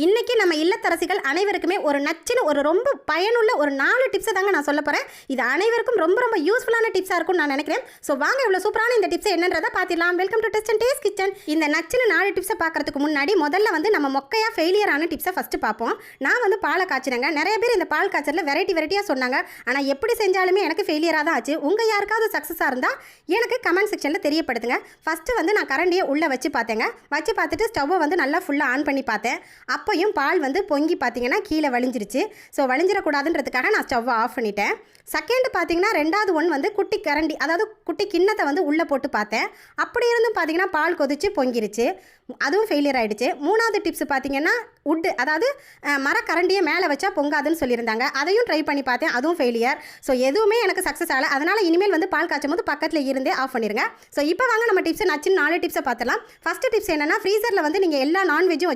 இன்றைக்கி நம்ம இல்லத்தரசிகள் அனைவருக்குமே ஒரு நச்சுன்னு ஒரு ரொம்ப பயனுள்ள ஒரு நாலு டிப்ஸை தாங்க நான் சொல்ல போகிறேன் இது அனைவருக்கும் ரொம்ப ரொம்ப யூஸ்ஃபுல்லான டிப்ஸாக இருக்கும்னு நான் நினைக்கிறேன். ஸோ வாங்க இவ்வளோ சூப்பரான இந்த டிப்ஸ் என்னன்றதை பார்த்திடலாம். Welcome to test and taste kitchen இந்த நச்சுன்னு நாலு டிப்ஸை பார்க்கறதுக்கு முன்னாடி முதல்ல வந்து நம்ம மொக்கையாக ஃபெயிலியரான டிப்ஸை ஃபஸ்ட்டு பார்ப்போம். நான் வந்து பாலை காய்ச்சினேங்க. நிறைய பேர் இந்த பால் காய்ச்சலில் வெரைட்டி வெரைட்டியாக சொன்னாங்க. ஆனால் எப்படி செஞ்சாலுமே எனக்கு ஃபெயிலியராக தான் ஆச்சு. உங்கள் யாருக்காவது சக்ஸஸாக இருந்தால் எனக்கு கமெண்ட் செக்ஷனில் தெரியப்படுத்துங்க. ஃபஸ்ட்டு வந்து நான் கரண்டியை உள்ளே வச்சு பார்த்தேங்க. வச்சு பார்த்துட்டு ஸ்டவ்வை வந்து நல்லா ஃபுல்லாக ஆன் பண்ணி பார்த்தேன். அப்பையும் பால் வந்து பொங்கி பார்த்தீங்கன்னா கீழே வழிஞ்சிருச்சு. ஸோ வழிஞ்சிடக்கூடாதுன்றதுக்காக நான் ஸ்டவ்வை ஆஃப் பண்ணிட்டேன். செகண்ட் பார்த்தீங்கன்னா ரெண்டாவது ஒன் வந்து குட்டி கரண்டி அதாவது குட்டி கிண்ணத்தை வந்து உள்ளே போட்டு பார்த்தேன். அப்படி இருந்தும் பார்த்தீங்கன்னா பால் கொதிச்சு பொங்கிருச்சு. அதுவும் ஃபெயிலியர் ஆகிடுச்சு மூணாவது டிப்ஸ் பார்த்தீங்கன்னா உட்டு அதாவது மரக்கரண்டியை மேலே வச்சா பொங்காதுன்னு சொல்லியிருந்தாங்க. அதையும் ட்ரை பண்ணி பார்த்தேன். அதுவும் ஃபெயிலியர் ஸோ எதுவுமே எனக்கு சக்ஸஸ் ஆகலை. அதனால் இனிமேல் வந்து பால் காய்ச்சும் போது பக்கத்தில் இருந்தே ஆஃப் பண்ணிடுங்க ஸோ இப்போ வாங்க நம்ம டிப்ஸ் நச்சு நாலு டிப்ஸை பார்த்துலாம் ஃபஸ்ட்டு டிப்ஸ் என்னென்னா ஃப்ரீசரில் வந்து நீங்கள் எல்லா நான்வெஜ்ஜும்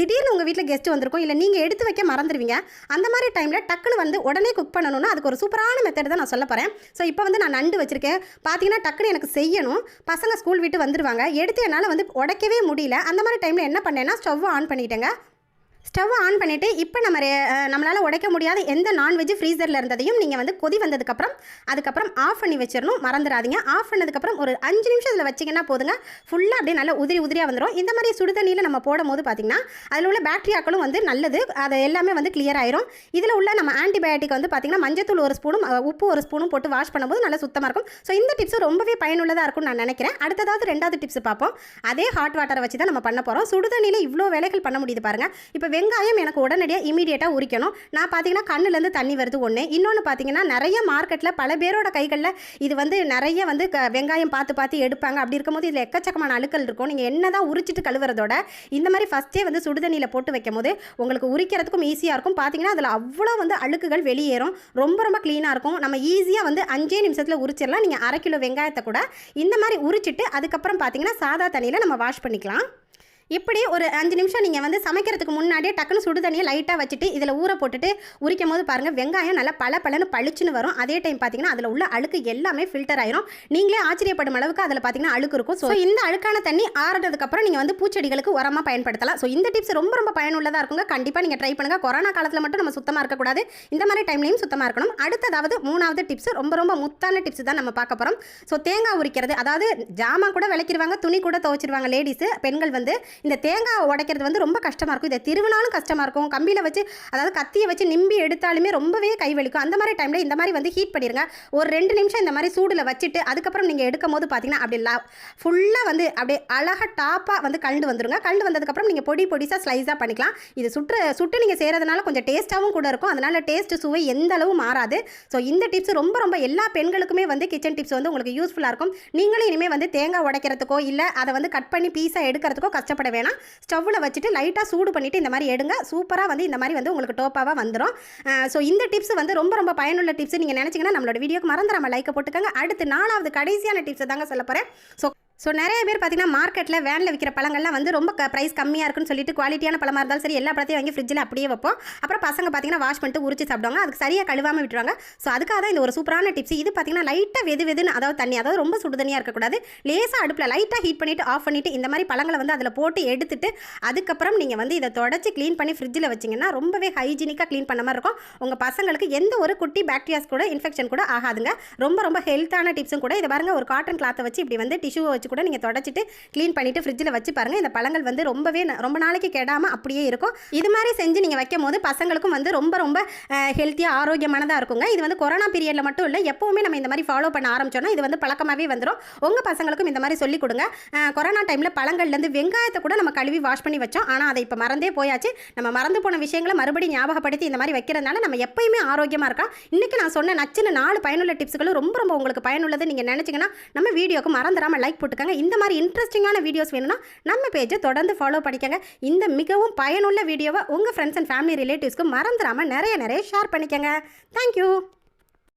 திடீர் திடீர்னு உங்கள் வீட்டில் கெஸ்ட் வந்திருக்கும். இல்லை நீங்கள் எடுத்து வைக்க மறந்துடுவீங்க அந்த மாதிரி டைமில் டக்குன்னு வந்து உடனே குக் பண்ணணும்னா அதுக்கு ஒரு சூப்பரான மெத்தட் தான் நான் சொல்ல போகிறேன் ஸோ இப்போ வந்து நான் நண்டு வச்சிருக்கேன். பார்த்தீங்கன்னா டக்குன்னு எனக்கு செய்யணும். பசங்க ஸ்கூல் விட்டு வந்துடுவாங்க எடுத்து என்னால் வந்து உடைக்கவே முடியல. அந்த மாதிரி டைமில் என்ன பண்ணேன்னா ஸ்டவ் ஆன் பண்ணிட்டேங்க. ஸ்டவ்வை ஆன் பண்ணிவிட்டு இப்போ நம்ம நம்மளால் உடைக்க முடியாத எந்த நான்வெஜ் ஃப்ரீசரில் இருந்ததையும் நீங்கள் வந்து கொதி வந்ததுக்கப்புறம் அதுக்கப்புறம் ஆஃப் பண்ணி வச்சிடணும் மறந்துடாதீங்க. ஆஃப் பண்ணதுக்கப்புறம் ஒரு அஞ்சு நிமிஷம் இதில் வச்சிங்கன்னா போதுங்க. ஃபுல்லாக அப்படியே நல்லா உதிரி உதிரியாக வந்துடும் இந்த மாதிரி சுடுதண்ணியில் நம்ம போடும் போது பார்த்திங்கன்னா அதில் உள்ள பேக்டீரியாக்களும் வந்து நல்லது. அது எல்லாமே வந்து கிளியர் ஆயிரும். இதில் உள்ள நம்ம ஆன்டிபயோட்டிக் வந்து பார்த்திங்கன்னா மஞ்சத்தூள் ஒரு ஸ்பூனும் உப்பு ஒரு ஸ்பூனும் போட்டு வாஷ் பண்ணும்போது நல்லா சுத்தமாக இருக்கும். ஸோ இந்த டிப்ஸும் ரொம்பவே பயனுள்ளதாக இருக்கும்னு நான் நினைக்கிறேன். அடுத்ததாவது ரெண்டாவது டிப்ஸ் பார்ப்போம். அதே ஹாட் வாட்டரை வச்சு தான் நம்ம பண்ண போகிறோம் சுடுதண்ணியில் இவ்வளோ வேலைகள் பண்ண முடியுது பாருங்கள் இப்போ வெங்காயம் எனக்கு உடனடியாக இமீடியட்டாக உரிக்கணும். நான் பார்த்தீங்கன்னா கண்ணுலேருந்து தண்ணி வருது ஒன்று இன்னொன்று பார்த்தீங்கன்னா நிறைய மார்க்கெட்டில் பல பேரோட கைகளில் இது வந்து நிறைய வந்து க- வெங்காயம் பார்த்து பார்த்து எடுப்பாங்க. அப்படி இருக்கும்போது இதில் எக்கச்சக்கமான அழுக்கல் இருக்கும். நீங்கள் என்ன தான் உரிச்சிட்டு கழுவுறதோட இந்த மாதிரி ஃபஸ்ட்டே வந்து சுடுதண்ணியில் போட்டு வைக்கும் போது உங்களுக்கு உரிக்கிறதுக்கும் ஈஸியாக இருக்கும். பார்த்தீங்கன்னா அதில் அவ்வளோ வந்து அழுக்குகள் வெளியேறும். ரொம்ப ரொம்ப க்ளீனாக இருக்கும். நம்ம ஈஸியாக வந்து அஞ்சே நிமிஷத்தில் உரிச்சிடலாம். நீங்கள் அரை கிலோ வெங்காயத்தை கூட இந்த மாதிரி உரிச்சிட்டு அதுக்கப்புறம் பார்த்தீங்கன்னா சாதா தண்ணியில் நம்ம வாஷ் பண்ணிக்கலாம். இப்படி ஒரு அஞ்சு நிமிஷம் நீங்கள் வந்து சமைக்கிறதுக்கு முன்னாடியே டக்குன்னு சுடு தண்ணியை லைட்டாக வச்சுட்டு இதில் ஊற போட்டுட்டு உரிக்கும் போது பாருங்கள் வெங்காயம் நல்லா பல பலன்னு பளிச்சுன்னு வரும். அதே டைம் பார்த்தீங்கன்னா அதில் உள்ள அழுக்கு எல்லாமே ஃபில்டர் ஆயிரும். நீங்களே ஆச்சரியப்படும் அளவுக்கு அதில் பார்த்தீங்கன்னா அழுக்கு இருக்கும். ஸோ இந்த அழுக்கான தண்ணி ஆறுனதுக்கப்புறம் நீங்கள் வந்து பூச்செடிகளுக்கு உரமாக பயன்படுத்தலாம். ஸோ இந்த டிப்ஸ் ரொம்ப ரொம்ப பயனுள்ளதாக இருக்குங்க. கண்டிப்பாக நீங்கள் ட்ரை பண்ணுங்கள் கொரோனா காலத்தில் மட்டும் நம்ம சுத்தமாக இருக்கக்கூடாது இந்த மாதிரி டைம்லையும் சுத்தமாக இருக்கணும். அடுத்ததாவது மூணாவது டிப்ஸ் ரொம்ப ரொம்ப முத்தான டிப்ஸ் தான் நம்ம பார்க்க போகிறோம் ஸோ தேங்காய் உரிக்கிறது அதாவது ஜாமான் கூட விளக்கிடுவாங்க துணி கூட துவைச்சிருவாங்க லேடிஸு பெண்கள் வந்து இந்த தேங்காய் உடைக்கிறது வந்து ரொம்ப கஷ்டமாக இருக்கும். இதை திருவினாலும் கஷ்டமாக இருக்கும். கம்பியில் வச்சு அதாவது கத்தியை வச்சு நிம்பி எடுத்தாலுமே ரொம்பவே கை வலிக்கும். அந்த மாதிரி டைமில் இந்த மாதிரி வந்து ஹீட் பண்ணிடுங்க ஒரு ரெண்டு நிமிஷம் இந்த மாதிரி சூடில் வச்சுட்டு அதுக்கப்புறம் நீங்கள் எடுக்கும் போது பார்த்தீங்கன்னா அப்படி லா ஃபுல்லாக வந்து அப்படியே அழகாக டாப்பாக வந்து கலந்து வந்துருங்க. கலந்து வந்ததுக்கப்புறம் நீங்கள் பொடி பொடிசாக ஸ்லைஸாக பண்ணிக்கலாம். இது சுற்று சுட்டு நீங்கள் செய்கிறதுனால கொஞ்சம் டேஸ்ட்டாகவும் கூட இருக்கும். அதனால் டேஸ்ட்டு சுவை எந்த அளவு மாறாது. ஸோ இந்த டிப்ஸ் ரொம்ப ரொம்ப எல்லா பெண்களுக்குமே வந்து கிச்சன் டிப்ஸ் வந்து உங்களுக்கு யூஸ்ஃபுல்லாக இருக்கும். நீங்களும் இனிமேல் வந்து தேங்காய் உடைக்கிறதுக்கோ இல்லை அதை வந்து கட் பண்ணி பீஸாக எடுக்கிறதுக்கோ கஷ்டப்பட வேணாம். ஸ்டவ்வில் வச்சுட்டு லைட்டாக சூடு பண்ணிவிட்டு இந்த மாதிரி எடுங்க. சூப்பராக வந்து இந்த மாதிரி வந்து உங்களுக்கு டோப்பாவாக வந்துடும் ஸோ இந்த டிப்ஸ் வந்து ரொம்ப ரொம்ப பயனுள்ள டிப்ஸ் நீங்கள் நினச்சிங்கன்னா நம்மளோட வீடியோக்கு மறந்துடாம லைக்கை போட்டுக்கோங்க. அடுத்து நாலாவது கடைசியான டிப்ஸை தாங்க சொல்ல போகிறேன் ஸோ ஸோ நிறைய பேர் பார்த்தீங்கன்னா மார்க்கெட்டில் வேனில் விற்கிற பழங்கள்லாம் வந்து ரொம்ப ப்ரைஸ் கம்மியாக இருக்குன்னு சொல்லிட்டு குவாலிட்டியான பழமாக இருந்தாலும் சரி எல்லா பழத்தையும் வாங்கி ஃப்ரிட்ஜில் அப்படியே வைப்போம். அப்புறம் பசங்க பார்த்தீங்கன்னா வாஷ் பண்ணிட்டு உரிச்சு சாப்பிடுவாங்க. அதுக்கு சரியாக கழுவாமல் விட்டுருவாங்க. ஸோ அதுக்காக தான் இந்த ஒரு சூப்பரான டிப்ஸ் இது பார்த்தீங்கன்னா லைட்டாக வெது வெதுன்னு அதாவது தண்ணி அதாவது ரொம்ப சுடு தண்ணியாக இருக்கக்கூடாது. லேசாக அடுப்பில் லைட்டாக ஹீட் பண்ணிவிட்டு ஆஃப் பண்ணிவிட்டு இந்த மாதிரி பழங்களை வந்து அதில் போட்டு எடுத்துட்டு அதுக்கப்புறம் நீங்கள் வந்து இதை தொடச்சி க்ளீன் பண்ணி ஃப்ரிட்ஜில் வச்சிங்கன்னா ரொம்பவே ஹைஜீனிக்காக க்ளீன் பண்ண மாதிரி இருக்கும். உங்கள் பசங்களுக்கு எந்த ஒரு குட்டி பாக்டீரியாஸ் கூட இன்ஃபெக்ஷன் கூட ஆகாதுங்க. ரொம்ப ரொம்ப ஹெல்த்தான டிப்ஸும் கூட. இதை பாருங்கள் ஒரு காட்டன் கிளாத்தை வச்சு இப்படி வந்து டிஷ்யூ வச்சு கூட நீங்கள் தொடச்சிட்டு க்ளீன் பண்ணிட்டு ஃப்ரிட்ஜில் வச்சு பாருங்க. இந்த பழங்கள் வந்து ரொம்பவே ரொம்ப நாளைக்கு கெடாமல் அப்படியே இருக்கும். இது மாதிரி செஞ்சு நீங்கள் வைக்கும் போது பசங்களுக்கும் வந்து ரொம்ப ரொம்ப ஹெல்த்தியாக ஆரோக்கியமானதாக இருக்குங்க. இது வந்து கொரோனா பீரியடில் மட்டும் இல்லை எப்போவுமே நம்ம இந்த மாதிரி ஃபாலோ பண்ண ஆரம்பிச்சோன்னா இது வந்து பழக்கமாகவே வந்துடும் உங்கள் பசங்களுக்கும் இந்த மாதிரி சொல்லிக் கொடுங்க. கொரோனா டைமில் பழங்கள்லேருந்து வெங்காயத்தை கூட நம்ம கழுவி வாஷ் பண்ணி வச்சோம். ஆனால் அதை இப்போ மறந்தே போயாச்சு. நம்ம மறந்து போன விஷயங்களை மறுபடியும் ஞாபகப்படுத்தி இந்த மாதிரி வைக்கிறதுனால நம்ம எப்பயுமே ஆரோக்கியமாக இருக்கலாம். இன்றைக்கி நான் சொன்ன நச்சுன்னு நாலு பயனுள்ள டிப்ஸ்களும் ரொம்ப ரொம்ப உங்களுக்கு பயனுள்ளது நீங்கள் நினச்சிங்கன்னா நம்ம வீடியோக்கு மறந்துடாமல் லைக் போட்டு போட்டுக்கோங்க இந்த மாதிரி இன்ட்ரெஸ்டிங்கான வீடியோஸ் வேணும்னா நம்ம பேஜை தொடர்ந்து ஃபாலோ பண்ணிக்கோங்க. இந்த மிகவும் பயனுள்ள வீடியோவை உங்கள் ஃப்ரெண்ட்ஸ் அண்ட் ஃபேமிலி ரிலேட்டிவ்ஸ்க்கு மறந்துடாமல் நிறைய நிறைய ஷேர் பண்ணிக்கோங்க. தேங்க்யூ